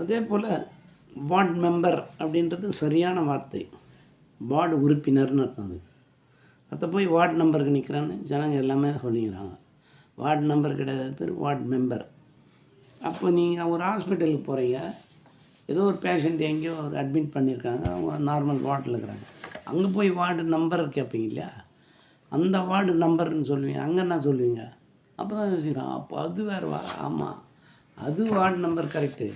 அதே போல் ward member அப்படின்றது சரியான வார்த்தை. வார்டு உறுப்பினர்னு அர்த்தம் அது. அதை போய் வார்டு நம்பருக்கு நிற்கிறான்னு ஜனங்க எல்லாமே சொல்லிக்கிறாங்க. வார்டு நம்பர் கிடையாது பேர் வார்டு மெம்பர். அப்போ நீங்கள் ஒரு ஹாஸ்பிட்டலுக்கு போகிறீங்க ஏதோ ஒரு பேஷண்ட் எங்கேயோ ஒரு அட்மிட் பண்ணியிருக்காங்க அவங்க நார்மல் வார்டில் இருக்கிறாங்க. அங்கே போய் வார்டு நம்பர் கேட்பீங்க இல்லையா? அந்த வார்டு நம்பர்னு சொல்லுவீங்க அங்கே என்ன சொல்லுவீங்க? அப்போ தான் யோசிக்கிறான் அப்போ அது வேறு வா ஆமாம் அது வார்டு நம்பர் கரெக்டு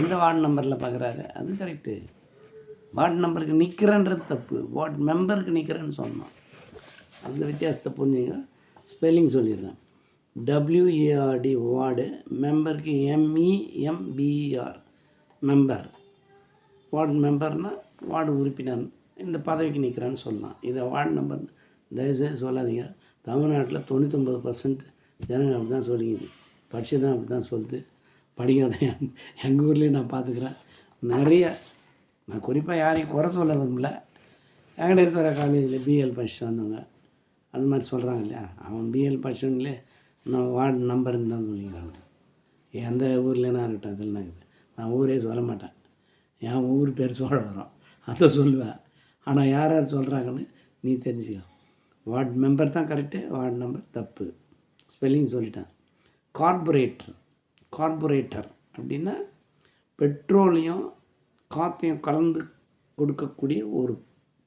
எந்த வார்டு நம்பரில் பார்க்குறாரு அது கரெக்டு வார்டு நம்பருக்கு நிற்கிறன்றது தப்பு. வார்டு மெம்பருக்கு நிற்கிறேன்னு சொன்னோம் அந்த வித்தியாசத்தை புரிஞ்சுங்க. ஸ்பெல்லிங் சொல்லிடுறேன். W A R D ward மெம்பருக்கு M E M B R member. Ward மெம்பர்னால் ward உறுப்பினர். இந்த பதவிக்கு நிற்கிறேன்னு சொல்லலாம் இதை வார்டு நம்பர் தயவுசெய்து சொல்லாதீங்க. தமிழ்நாட்டில் தொண்ணூத்தொம்பது பர்சன்ட் ஜனங்கள் அப்படி தான் சொல்லிக்குது. படிச்சு தான் அப்படி தான் சொல்லுது. படிக்காத எங்கள் ஊர்லேயும் நான் பார்த்துக்கிறேன் நிறைய நான் குறிப்பாக யாரையும் குறை சொல்ல விரும்பல வெங்கடேஸ்வர காலேஜில் பிஎல் படிச்சுட்டு வந்தவங்க. அது மாதிரி சொல்கிறாங்க இல்லையா? அவன் பிஎல் படிச்சவங்களே நான் வார்டு நம்பர்னு தான் சொல்லிக்கிறாங்க. எந்த ஊர்லனா இருக்கட்டும் அதெல்லாம் இருக்குது நான் ஊரே சொல்ல மாட்டேன். என் ஊர் பேர் சோழ வரும் அதை சொல்லுவேன். ஆனால் யார் யார் சொல்கிறாங்கன்னு நீ தெரிஞ்சுக்கோ. வார்டு மெம்பர் தான் கரெக்டு வார்டு நம்பர் தப்பு. ஸ்பெல்லிங் சொல்லிட்டேன். கார்பரேட்டர் கார்பரேட்டர் அப்படின்னா பெட்ரோலையும் காற்றையும் கலந்து கொடுக்கக்கூடிய ஒரு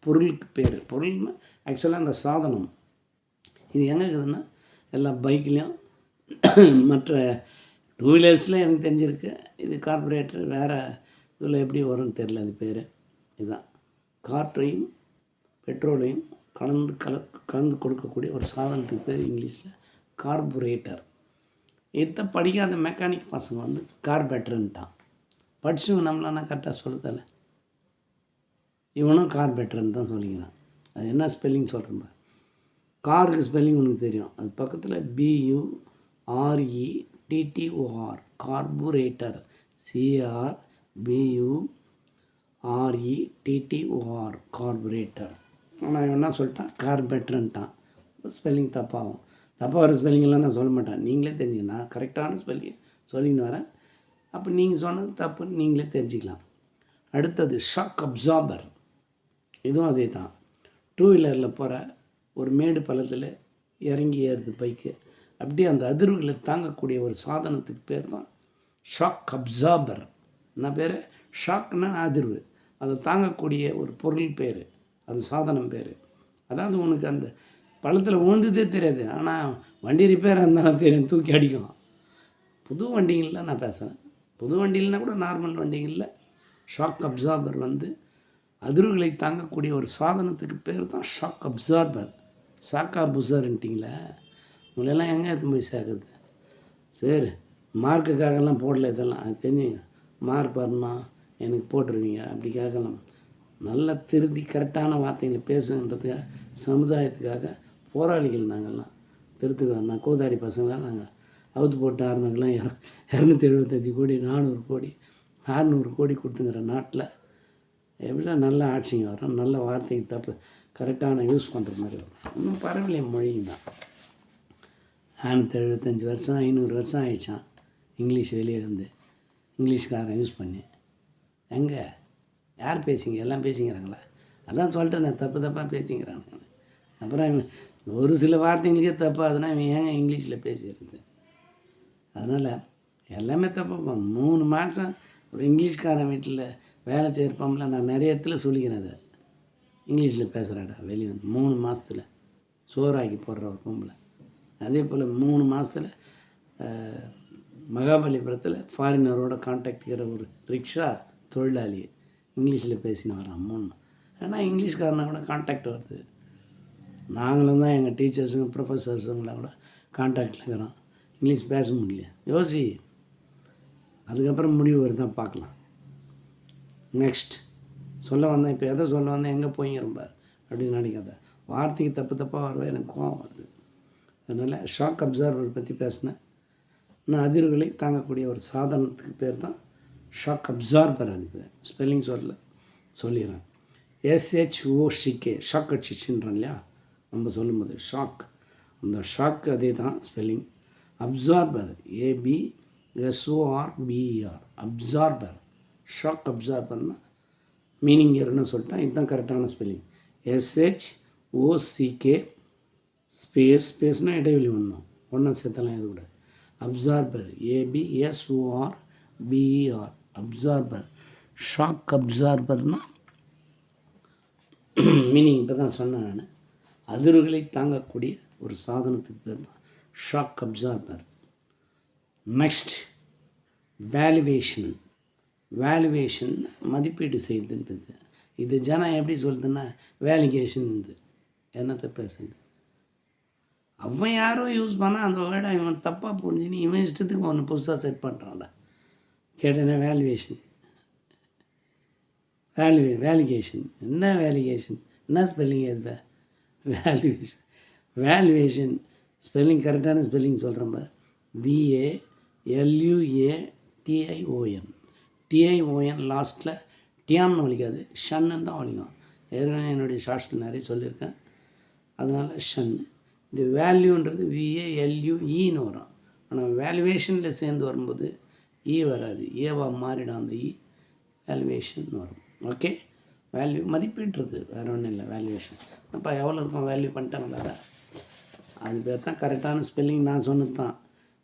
பொருளுக்கு பேர். பொருள்னா ஆக்சுவலாக அந்த சாதனம். இது எங்கே இருக்குதுன்னா எல்லா பைக்லேயும் மற்ற டூ வீலர்ஸில் எனக்கு தெரிஞ்சிருக்கு. இது கார்பரேட்டர் வேறு இதில் எப்படி வரும்னு தெரில அது பேர். இதுதான். காற்றையும் பெட்ரோலையும் கலந்து கல கலந்து கொடுக்கக்கூடிய ஒரு சாதனத்துக்கு பேர் இங்கிலீஷில் கார்பரேட்டர். இதை படிக்காத மெக்கானிக் பசங்க வந்து கார் பெட்டருன்ட்டான் படிச்சவங்க நம்மளானா கரெக்டாக சொல்லத்தல இவனும் கார் பெட்டருன்னு தான் சொல்லிக்கிறான். அது என்ன ஸ்பெல்லிங் சொல்கிறேன் காருக்கு ஸ்பெல்லிங் உனக்கு தெரியும். அது பக்கத்தில் B U R E T T O R carburettor C R B U R E T T O R carburettor ஆனால் இவன் என்ன சொல்லிட்டான்? கார்பெட்டர்ன்ட்டான் ஸ்பெல்லிங் தப்பாகும். தப்பாக வர ஸ்பெல்லிங்கெல்லாம் நான் சொல்ல மாட்டேன். நீங்களே தெரிஞ்சுங்க நான் கரெக்டான ஸ்பெல்லிங் சொல்லின்னு வரேன். அப்போ நீங்கள் சொன்னது தப்புன்னு நீங்களே தெரிஞ்சுக்கலாம். அடுத்தது ஷாக் அப்சார்பர் இதுவும் அதே தான் டூ வீலரில் போகிற ஒரு மேடு பள்ளத்தில் இறங்கி ஏறுது பைக்கு அப்படியே அந்த அதிர்வுகளை தாங்கக்கூடிய ஒரு சாதனத்துக்கு பேர் தான் ஷாக் அப்சார்பர் என்ன பேர்? ஷாக்னா அதிர்வு. அதை தாங்கக்கூடிய ஒரு பொருள் பேர். அது சாதனம் பேர். அதாவது உனக்கு அந்த பள்ளத்தில் விழுந்ததே தெரியாது. ஆனால் வண்டி ரிப்பேர் இருந்தாலும் தெரியும் தூக்கி அடிக்கும் புது வண்டிகளில் நான் பேசுகிறேன் புது வண்டிகள்னா கூட நார்மல் வண்டிகளில் ஷாக் அப்சார்பர் வந்து அதிர்வுகளை தாங்கக்கூடிய ஒரு சாதனத்துக்கு பேர் தான் ஷாக் அப்சார்பர் ஷாக்கா புசார்ன்ட்டிங்களா? உங்களெல்லாம் எங்கே எடுத்து போய் சேர்க்குறது? சரி மார்க்குக்காகலாம் போடல இதெல்லாம். அது தெரிஞ்சுங்க மார்க் வரணும் எனக்கு போட்டுருவீங்க அப்படி கேட்கலாம். நல்லா திருத்தி கரெக்டான வார்த்தைகளை பேசுன்றதுக்காக சமுதாயத்துக்காக போராளிகள் நாங்கள்லாம். திருத்துக்கு நான் கூதாடி பசங்களாம் நாங்கள் அவுத்து போட்டு ஆறுனங்களாம் இர இரநூத்தி எழுபத்தஞ்சி கோடி நானூறு கோடி அறநூறு கோடி கொடுத்துங்கிற நாட்டில் எப்படின்னா நல்ல ஆட்சிங்க வரும் நல்ல வார்த்தைக்கு தப்பு. கரெக்டான யூஸ் பண்ணுற மாதிரி வரும் இன்னும் பரவாயில்ல மொழியும் தான். நானூற்றி எழுபத்தஞ்சி வருஷம் ஐநூறு வருஷம் ஆயிடுச்சான் இங்கிலீஷ் வெளியே வந்து இங்கிலீஷ்காரன் யூஸ் பண்ணி. எங்கே? யார் பேசிங்க? எல்லாம் பேசிங்கிறாங்களா அதான் சொல்லிட்டேன் நான் தப்பு தப்பாக பேசிங்கிறானுங்க அப்புறம் ஒரு சில வார்த்தைங்களுக்கே தப்பாகுதுன்னா இவன் ஏங்க இங்கிலீஷில் பேசிடுறது? அதனால் எல்லாமே தப்பு. மூணு மாதம் ஒரு இங்கிலீஷ்காரன் வீட்டில் வேலை செய்கிறப்பம்ல நான் நிறைய இடத்துல சொல்லிக்கிறேன் அதை. இங்கிலீஷில் பேசுகிறாடா வெளியே வந்து. மூணு மாதத்தில் சோறாக்கி போடுற ஒரு பொம்பளை. அதே போல் மூணு மாதத்தில் மகாபலிபுரத்தில் ஃபாரினரோட கான்டாக்டிக்கிற ஒரு ரிக்ஷா தொழிலாளி இங்கிலீஷில் பேசின்னு வரான் மூணு. ஏன்னா இங்கிலீஷ்காரனை கூட கான்டாக்ட் வருது. நாங்களும் தான் எங்கள் டீச்சர்ஸுங்க ப்ரொஃபஸர்ஸுங்களாம் கூட கான்டாக்டில் இருக்கிறோம். இங்கிலீஷ் பேச முடியல யோசி. அதுக்கப்புறம் முடிவு வருதான் பார்க்கலாம். நெக்ஸ்ட் சொல்ல வந்தேன் இப்போ எதை சொல்ல வந்தேன் எங்கே போயிங்க ரொம்ப? அப்படின்னு நினைக்காத. வார்த்தைக்கு தப்பு தப்பாக வரவே எனக்கு கோவம் வருது. அதனால் ஷாக் அப்சர்வர் பற்றி பேசினேன். நான் அதிர்வுகளை தாங்கக்கூடிய ஒரு சாதனத்துக்கு பேர் தான் ஷாக் அப்சார்பர் அது ஸ்பெல்லிங் சொல்ல சொல்லிடுறேன். எஸ்ஹெச்ஓஷிகே ஷாக் அடிச்சிச்சுன்றோம் இல்லையா? நம்ம சொல்லும்போது ஷாக் அந்த ஷாக் அதே தான் spelling absorber A B S O R B E R absorber shock அப்சார்பர்னா meaning ஏற்கனவே சொல்லிட்டேன் இதுதான் கரெக்டான spelling S H O C K space ஸ்பேஸ்னால் இடைவெளி ஒன்றும் ஒன்றா சேர்த்தலாம் இது கூட. Absorber A B S O R B E R absorber shock அப்சார்பர்னால் meaning இப்போ தான் சொன்னேன் நான். அதிர்வுகளை தாங்கக்கூடிய ஒரு சாதனத்துக்கு பேர் தான் shock absorber next valuation valuation மதிப்பீடு செய்யுதுன்றது இது ஜனம் எப்படி சொல்லுதுன்னா வேலிகேஷன் இது என்னத்தை பேசுது அவன் யாரோ யூஸ் பண்ணால் அந்த வேர்டை இவன் தப்பாக புரிஞ்சுன்னு இவன் இஷ்டத்துக்கு ஒன்று புதுசாக செட் பண்ணுறான்டா கேட்டேன்னா வேல்யூவேஷன் வேல்யூ வேலிகேஷன் என்ன வேலிகேஷன் என்ன ஸ்பெல்லிங் எதுவே வேல்யூவேஷன் வேல்யூவேஷன் ஸ்பெல்லிங் கரெக்டான ஸ்பெல்லிங் சொல்கிறேன் பார். விஏ எல்யூஏ டிஐஓஎன் டிஐஓஎன் லாஸ்ட்டில் டியான்னு ஒழிக்காது ஷன்னு தான் ஒழிக்கும் ஏற்கனவே என்னுடைய ஷார்ட்ஸில் நிறைய சொல்லியிருக்கேன். அதனால் ஷன்னு இந்த வேல்யூன்றது விஏ எல்யூஇன்னு வரும். ஆனால் வேல்யூவேஷனில் சேர்ந்து வரும்போது இ வராது. E ஏவா மாறிடும் அந்த இ வேல்யூவேஷன் வரும். ஓகே வேல்யூ மதிப்பீட்டுறது வேறு ஒன்றும் இல்லை வேல்யூவேஷன் அப்போ எவ்வளோ இருக்கும் வேல்யூ பண்ணிட்டாங்களா அது பேர் தான் கரெக்டான ஸ்பெல்லிங் நான் சொன்னது தான்.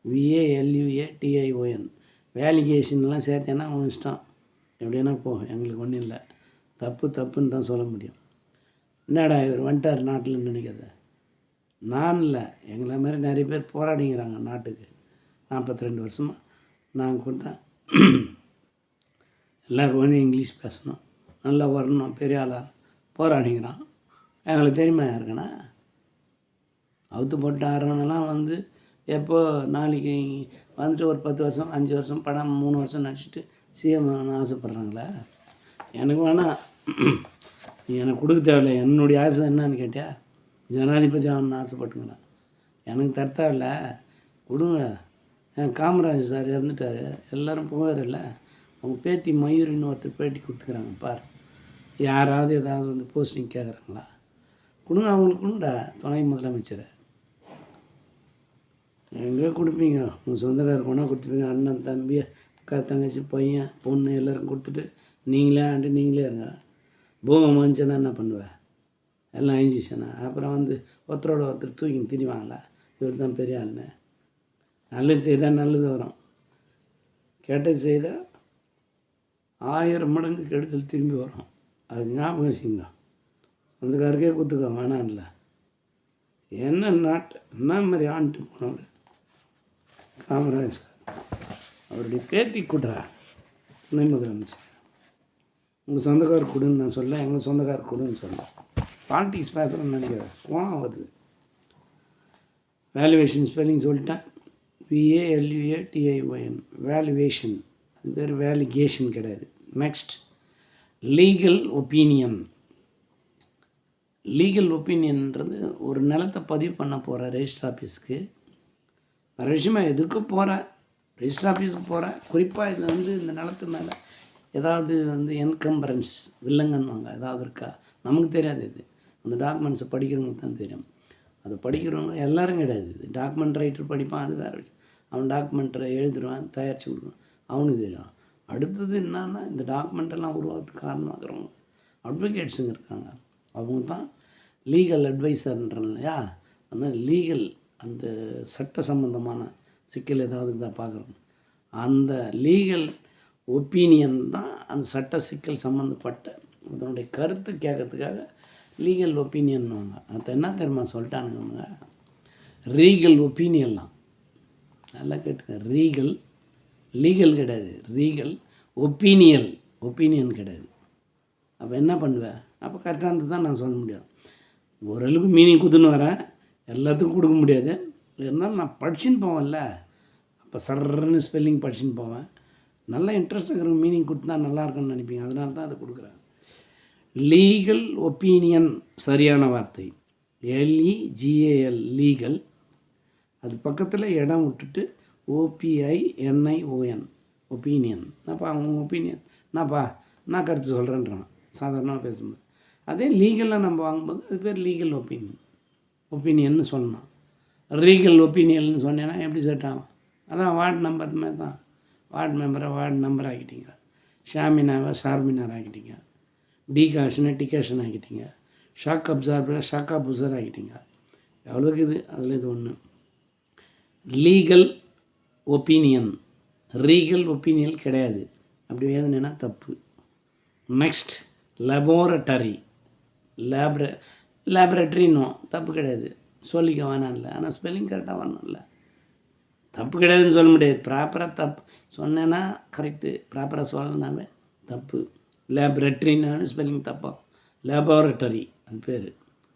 விஏஎல்யூஏ டிஐஓஎன் வேலிகேஷன்லாம் சேர்த்தேன்னா அவன் இஷ்டம். எப்படின்னா போ எங்களுக்கு ஒன்றும் இல்லை. தப்பு தப்புன்னு தான் சொல்ல முடியும். என்னடா இவர் வந்துட்டார் நாட்டில் நினைக்கிறத? நான் இல்லை. எங்களை மாதிரி நிறைய பேர் போராடிங்கிறாங்க நாட்டுக்கு. நாற்பத்தி ரெண்டு வருஷமாக நாங்கள் கொடுத்தேன் எல்லாருக்கும் வந்து இங்கிலீஷ் பேசணும். நல்லா வரணும் பெரிய ஆளாக போராடிங்கிறான். எங்களுக்கு தெரியுமா யாருக்குன்னா? அவுத்து போட்டு ஆடுறவனெல்லாம் வந்து எப்போ நாளைக்கு வந்துட்டு ஒரு பத்து வருஷம் அஞ்சு வருஷம் படம் மூணு வருஷம் நடிச்சுட்டு சிஎம் ஆசைப்பட்றாங்களே? எனக்கு வேணாம் நீ எனக்கு கொடுக்க தேவையில்ல. என்னுடைய ஆசை என்னன்னு கேட்டியா? ஜனாதிபதி ஆகணும்னு ஆசைப்பட்டுங்கண்ணா எனக்கு தர கொடுங்க. என் காமராஜ் சார் இறந்துட்டார். எல்லோரும் புகார் இல்லை. அவங்க பேத்தி மயூரின்னு ஒருத்தர் பேட்டி கொடுத்துக்கிறாங்க பார். யாராவது ஏதாவது வந்து போஸ்டிங் கேட்குறாங்களா கொடுங்க அவங்களுக்கு கொடுங்கடா. துணை முதலமைச்சரை. எங்கே கொடுப்பீங்க? உங்கள் சொந்தக்காரர் கொண்டா கொடுத்துப்பீங்க. அண்ணன் தம்பி அக்கா தங்கச்சி பையன் பொண்ணு எல்லாருக்கும் கொடுத்துட்டு நீங்களே ஆண்டு நீங்களே இருங்க. பூமி மனுஷனா என்ன பண்ணுவேன் எல்லாம் அழிஞ்சிச்சுனா அப்புறம் வந்து ஒருத்தரோட ஒருத்தர் தூக்கி திரிவாங்களா? இவர் தான் பெரிய ஆளுன்னு நல்லது செய்தால் நல்லது வரும். கெட்டது செய்தால் ஆயிரம் மடங்கு கெடுதல் திரும்பி வரும். அது ஞாபகம் வச்சுங்க சொந்தக்காருக்கே கொடுத்துக்கோ வேணாம் இல்லை. என்ன நாட்டு என்ன மாதிரி ஆண்டு போனவர்? காமராஜ் சார். அவருடைய பேத்தி கூட்டுறா. துணை முதலமைச்சர் உங்கள் சொந்தக்காரர் கொடுன்னு நான் சொல்ல எங்கள் சொந்தக்கார் கொடுன்னு சொன்னேன் பாலிட்டிக்ஸ் பேசுகிறேன்னு நினைக்கிறேன். கோவம் வருது. வேல்யூவேஷன் ஸ்பெல்லிங் சொல்லிட்டேன். விஏஎல்யூஏ டிஐஒஎன் வேல்யூவேஷன் அது பேர் வேலிகேஷன் கிடையாது. நெக்ஸ்ட் லீகல் ஒப்பீனியன் லீகல் ஒப்பீனியன்றது ஒரு நிலத்தை பதிவு பண்ண போகிற ரெஜிஸ்டர் ஆஃபீஸுக்கு வேறு விஷயமா எதுக்கு போகிறேன் ரெஜிஸ்டர் ஆஃபீஸுக்கு போகிறேன் குறிப்பாக இது வந்து இந்த நிலத்து மேலே ஏதாவது வந்து என்கம்பரன்ஸ் வில்லங்கன்னுவாங்க. ஏதாவது இருக்கா? நமக்கு தெரியாது இது. அந்த டாக்குமெண்ட்ஸை படிக்கிறவங்களுக்கு தான் தெரியும். அதை படிக்கிறவங்க எல்லாரும் கிடையாது இது. டாக்குமெண்ட் ரைட்டர் படிப்பான் அது வேறு விஷயம். அவன் டாக்குமெண்ட்டை எழுதுருவான் தயாரித்து கொடுக்குறான் அவனுக்கு தெரியும். அடுத்தது என்னன்னா இந்த டாக்குமெண்ட்டெல்லாம் உருவாகிறதுக்கு காரணமாகிறவங்க அட்வொகேட்ஸுங்க இருக்காங்க. அவங்க தான் லீகல் அட்வைசர்ன்றேன் இல்லையா? அந்த லீகல் அந்த சட்ட சம்பந்தமான சிக்கல் ஏதாவது தான் பார்க்குறோம் அந்த லீகல் ஒப்பீனியன் தான் அந்த சட்ட சிக்கல் சம்மந்தப்பட்ட அதனுடைய கருத்து கேட்கறதுக்காக லீகல் ஒப்பீனியன்வாங்க அது என்ன தெரியுமா சொல்லிட்டானுங்க ரீகல் ஒப்பீனியன்லாம் நல்லா கேட்டுக்க ரீகல் லீகல் கிடையாது. ரீகல் ஒப்பீனியல் ஒப்பீனியன் கிடையாது. அப்போ என்ன பண்ணுவேன் அப்போ கரெக்டாக இருந்து தான் நான் சொல்ல முடியும். ஓரளவுக்கு மீனிங் குத்துன்னு வரேன் எல்லாத்துக்கும் கொடுக்க முடியாது. இருந்தாலும் நான் படிச்சுன்னு போவேன்ல. அப்போ சர்ன்னு ஸ்பெல்லிங் படிச்சுன்னு போவேன். நல்லா இன்ட்ரெஸ்ட் இருக்கிற மீனிங் கொடுத்தா நல்லா இருக்கும்னு நினைப்பீங்க. அதனால தான் அதை கொடுக்குறேன். லீகல் ஒப்பீனியன் சரியான வார்த்தை. L E G A L legal. அது பக்கத்தில் இடம் விட்டுட்டு ஓபிஐ என்ஐஓஎன் ஒப்பீனியன் என்னப்பா அவங்க ஒப்பீனியன் என்னப்பா? நான் கருத்து சொல்கிறேன்றான் சாதாரணமாக பேசும்போது. அதே லீகலாக நம்ம வாங்கும்போது அது பேர் லீகல் ஒப்பீனியன் ஒப்பீனியன்னு சொல்லணும் ரீகல் ஒப்பீனியன்னு சொன்னேன்னா எப்படி செட் ஆகும்? அதான் வார்டு நம்பர் மாதிரி தான். வார்டு மெம்பரை வார்டு நம்பர் ஆக்கிட்டீங்க ஷாமினாவை ஷார்மினார் ஆக்கிட்டீங்க டிகாஷனை டிகாஷன் ஆக்கிட்டீங்க ஷாக் அப்சார்பரை ஷாக் அப்சர் ஆக்கிட்டீங்க எவ்வளோக்கு இது? அதில் இது ஒன்று லீகல் ஒப்பீனியன். ரீகல் ஒப்பீனியன் கிடையாது. அப்படி வேதனைனா தப்பு. நெக்ஸ்ட் லெபோரட்டரி லேப்ர லேபரட்டரின்னும் தப்பு கிடையாது. சொல்லிக்க வேணாம் இல்லை. ஆனால் ஸ்பெல்லிங் கரெக்டாக வரணும்ல தப்பு கிடையாதுன்னு சொல்ல முடியாது. ப்ராப்பராக தப்பு. சொன்னேன்னா கரெக்டு ப்ராப்பராக சொல்லனாவே தப்பு. லேபரட்டரின்னு ஸ்பெல்லிங் தப்பா? லேபோரட்டரி அது பேர்.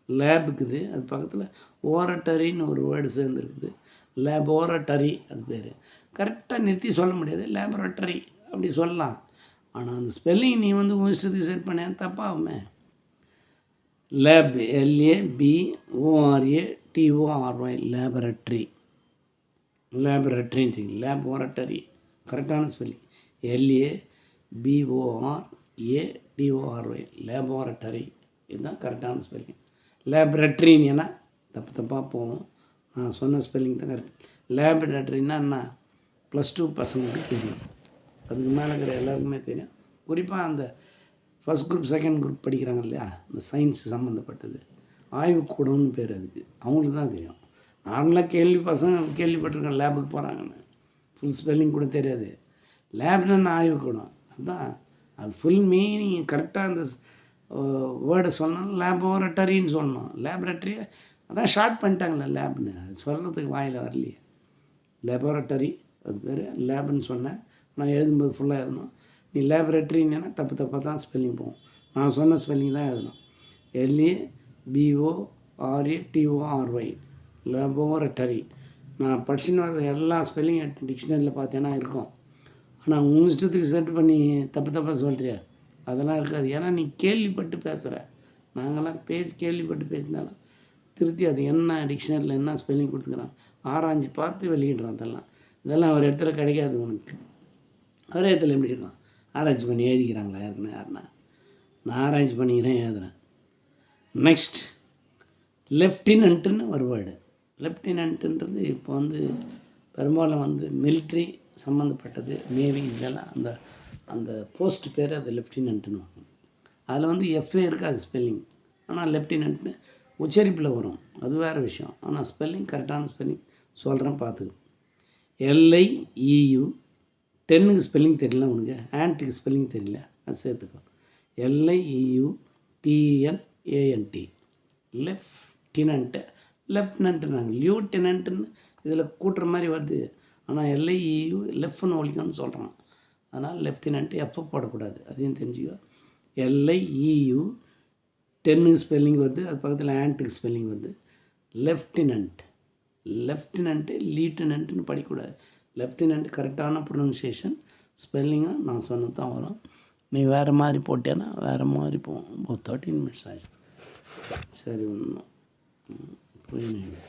லேபுக்குது அது பக்கத்தில் ஓரட்டரின்னு ஒரு வேர்டு சேர்ந்துருக்குது. லேபோரட்டரி அது பேர். கரெக்டாக நிறுத்தி சொல்ல முடியாது. லேபரட்டரி அப்படி சொல்லலாம். ஆனால் அந்த ஸ்பெல்லிங் நீ வந்து உன் இஷ்டத்துக்கு செட் பண்ண தப்பாகுமே. Lab L A B O R A T O R Y laboratory. லேபரட்டரின்றீங்க. Laboratory. கரெக்டான spelling. L A B O R A T O R Y laboratory. இதுதான் கரெக்டான ஸ்பெல்லிங். லேபரட்டரின்னு ஏன்னா தப்பு தப்பாக போகும். நான் சொன்ன ஸ்பெல்லிங் தான் கரெக்ட் லேபரட்டரின்னா என்ன? ப்ளஸ் டூ பசங்களுக்கு தெரியும். அதுக்கு மேலே இருக்கிற எல்லாருக்குமே தெரியும். குறிப்பாக அந்த ஃபஸ்ட் குரூப் செகண்ட் குரூப் படிக்கிறாங்க இல்லையா? இந்த சயின்ஸ் சம்மந்தப்பட்டது ஆய்வுக்கூடம்னு பேர் அதுக்கு. அவங்களுக்கு தான் தெரியும். நார்மலாக கேள்வி பசங்க கேள்விப்பட்டிருக்கேன் லேபுக்கு போகிறாங்கன்னு ஃபுல் ஸ்பெல்லிங் கூட தெரியாது. லேப்னா நான் ஆய்வுக்கூடம். அதுதான் அது ஃபுல் மீனிங் கரெக்டாக அந்த வேர்டை சொல்லணும் லேபோரட்டரின்னு சொல்லணும். லேபரட்டரி அதான் ஷார்ட் பண்ணிட்டாங்களே லேப்னு அது சொல்கிறதுக்கு வாயில் வரலையே. லேபோரட்டரி அது பேர் லேப்னு சொன்னேன். நான் எழுதும்போது ஃபுல்லாக எழுதணும். நீ லேபரேட்டரின்னா தப்பு தப்பாக தான் ஸ்பெல்லிங் போகும். நான் சொன்ன ஸ்பெல்லிங் தான் எழுதணும். L A B O R A T O R Y laboratory நான் படிச்சுன்னு வர எல்லா ஸ்பெல்லிங் டிக்ஷனரியில் பார்த்தேன்னா இருக்கும். ஆனால் உங்கள் இஷ்டத்துக்கு செட் பண்ணி தப்பு தப்பாக சொல்கிறியா அதெல்லாம் இருக்காது. ஏன்னா நீ கேள்விப்பட்டு பேசுகிற நாங்களாம் பேசி கேள்விப்பட்டு பேசினாலும் திருத்தி அது என்ன டிக்ஷனரியில் என்ன ஸ்பெல்லிங் கொடுத்துக்கிறான்? ஆராய்ஞ்சு பார்த்து வெளியிடுறோம் அதெல்லாம். இதெல்லாம் ஒரு இடத்துல கிடைக்காது உனக்கு. ஒரே இடத்துல எப்படி இருக்கான் ஆராய்ச்சி பண்ணி எழுதிக்கிறாங்களா? யாருன்னா யாருன்னா? நான் ஆராய்ச்சி பண்ணிக்கிறேன் எழுதுறேன். நெக்ஸ்ட் லெஃப்டினன்ட்டுன்னு ஒரு வேர்டு லெஃப்டினன்ட்டுன்றது இப்போ வந்து பெரும்பாலும் வந்து மிலிட்ரி சம்மந்தப்பட்டது நேவி இதெல்லாம் அந்த அந்த போஸ்ட் பேர் அது லெஃப்டினன்ட்டுன்னு அதில் வந்து எஃப்ஏ இருக்காது ஸ்பெல்லிங் ஆனால் லெஃப்டினன்ட்னு உச்சரிப்பில் வரும். அது வேறு விஷயம். ஆனால் ஸ்பெல்லிங் கரெக்டான ஸ்பெல்லிங் சொல்கிறேன் பார்த்துக்கணும் எல்ஐ இயு டென்னுக்கு ஸ்பெல்லிங் தெரியல உனக்கு. ஆன்ட்டுக்கு ஸ்பெல்லிங் தெரியல. அது சேர்த்துக்கோ. எல்ஐஇயு டிஎன்ஏஎன்டி லெஃப்டினன்ட்டு லெஃப்டினன்ட்டு நாங்கள் லியூட்டினன்ட்டுன்னு இதில் கூட்டுற மாதிரி வருது. ஆனால் எல்ஐஇயு லெஃப்ட்னு ஒழிக்கணும்னு சொல்கிறோம் அதனால் லெஃப்டினன்ட்டு எப்போ போடக்கூடாது. அதையும் தெரிஞ்சுக்கோ. எல்ஐஇயு டென்னுக்கு ஸ்பெல்லிங் வருது அது பக்கத்தில் ஆண்ட்டுக்கு ஸ்பெல்லிங் வருது. லெஃப்டினன்ட் லெஃப்டினன்ட்டு லீட்டினன்ட்டுன்னு படிக்கக்கூடாது லெஃப்டினன்ட் கரெக்டான ப்ரொனன்சியேஷன் ஸ்பெல்லிங்காக நான் சொன்னது தான் வரும். நீ வேறு மாதிரி போட்டேன்னா வேறு மாதிரி போகும் ஒரு தேர்ட்டின் மினிட்ஸ் ஆகிடும் சரி ஒன்றும் புரியணும்